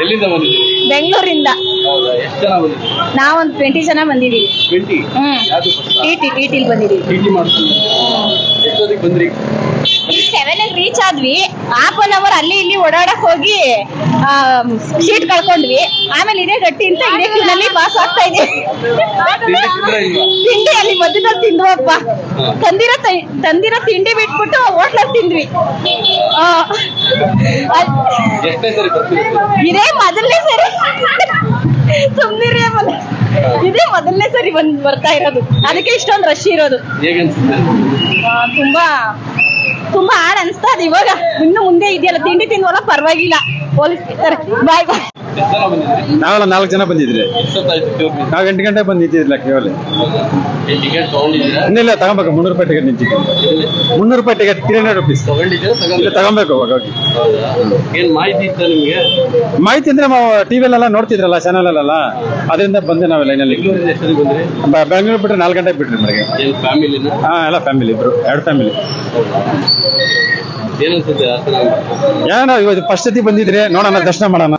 ಎಲ್ಲಿಂದ ಬಂದಿದ್ದೀರಿ? ಬೆಂಗಳೂರಿಂದ. ಹೌದಾ ಎಷ್ಟು ಜನ ಬಂದಿದ್ದೀರಿ? ನಾವೊಂದ್ ಟ್ವೆಂಟಿ ಜನ ಬಂದಿದ್ದೀವಿ. Twenty hmm. ಯಾವುದು ಟಿ ಟಿ ಟಿ ಟಿಲ್ ಬಂದಿದೀವಿ ಟಿ ಟಿ ಮಾಡ್ಕೊಂಡು ಎಷ್ಟೊತ್ತಿಗೆ ಬಂದ್ರಿ? ಈಗ ಸೆವೆನ್ ರೀಚ್ ಆದ್ವಿ. ಹಾಫ್ ಅನ್ ಅವರ್ ಅಲ್ಲಿ ಇಲ್ಲಿ ಓಡಾಡಕ್ ಹೋಗಿ ಸೀಟ್ ಕಳ್ಕೊಂಡ್ವಿ. ಆಮೇಲೆ ಇದೇ ಗಟ್ಟಿ ಅಂತ ಇದೇ ಕ್ಯೂನಲ್ಲಿ ಪಾಸ್ ಆಗ್ತಾ ಇದೆ. ತಿಂಡಿ ಅಲ್ಲಿ ಮಧ್ಯದಲ್ಲಿ ತಿಂದ್ವಪ್ಪ. ತಂದಿರೋ ತಂದಿರೋ ತಿಂಡಿ ಬಿಟ್ಬಿಟ್ಟು ಹೋಟ್ಲಲ್ಲಿ ತಿಂದ್ವಿ. ಇದೇ ಮೊದಲನೇ ಸರಿ. ಆಮೇಲೆ. ಇದೇ ಮೊದಲನೇ ಸರಿ ಬಂದ್ ಬರ್ತಾ ಇರೋದು. ಅದಕ್ಕೆ ಇಷ್ಟೊಂದು ರಶ್ ಇರೋದು. ತುಂಬಾ ತುಂಬಾ ಹಾಡ್ ಅನ್ಸ್ತಾ ಅದು ಇವಾಗ. ಇನ್ನು ಮುಂದೆ ಇದೆಯಲ್ಲ, ತಿಂಡಿ ತಿನ್ನುವಲ್ಲ ಪರವಾಗಿಲ್ಲ. ಹೋಲಿಸ್ತಾರೆ ಬಾಯ್ ಬಾಯ್ ನಾವೆಲ್ಲ ನಾಲ್ಕು ಜನ ಬಂದಿದ್ರಿ. ನಾವು ಎಂಟು ಗಂಟೆ ಬಂದು ನಿಂತಿದ್ದಿಲ್ಲ ಕೇವಲ. ಇನ್ನಿಲ್ಲ ತಗೊಬೇಕು ಮುನ್ನೂರು ರೂಪಾಯಿ ಟಿಕೆಟ್ ನಿಂತಿದ್ದೆ. ಮುನ್ನೂರು ರೂಪಾಯಿ ಟಿಕೆಟ್ ತ್ರೀ ಹಂಡ್ರೆಡ್ ರುಪೀಸ್ ಇಲ್ಲ ತಗೊಬೇಕು ಅವಾಗ ಹೋಗಿ. ಮಾಹಿತಿ ಇತ್ತ ನಿಮ್ಗೆ ಮಾಹಿತಿ ಅಂದ್ರೆ ನಾವು ಟಿವಿಲೆಲ್ಲ ನೋಡ್ತಿದ್ರಲ್ಲ ಚಾನಲಲ್ಲ ಅದರಿಂದ ಬಂದೆ ನಾವು ಲೈನಲ್ಲಿ ಬೆಂಗಳೂರು ಬಿಟ್ಟರೆ ನಾಲ್ಕು ಗಂಟೆಗೆ ಬಿಟ್ರಿ ನಮಗೆ. ಹಾ ಎಲ್ಲ ಫ್ಯಾಮಿಲಿ ಇಬ್ರು ಎರಡು ಫ್ಯಾಮಿಲಿ ಏನೋ ಇವತ್ತು ಫಸ್ಟ್ ಸತಿ ಬಂದಿದ್ರೆ ನೋಡೋಣ ದರ್ಶನ ಮಾಡೋಣ.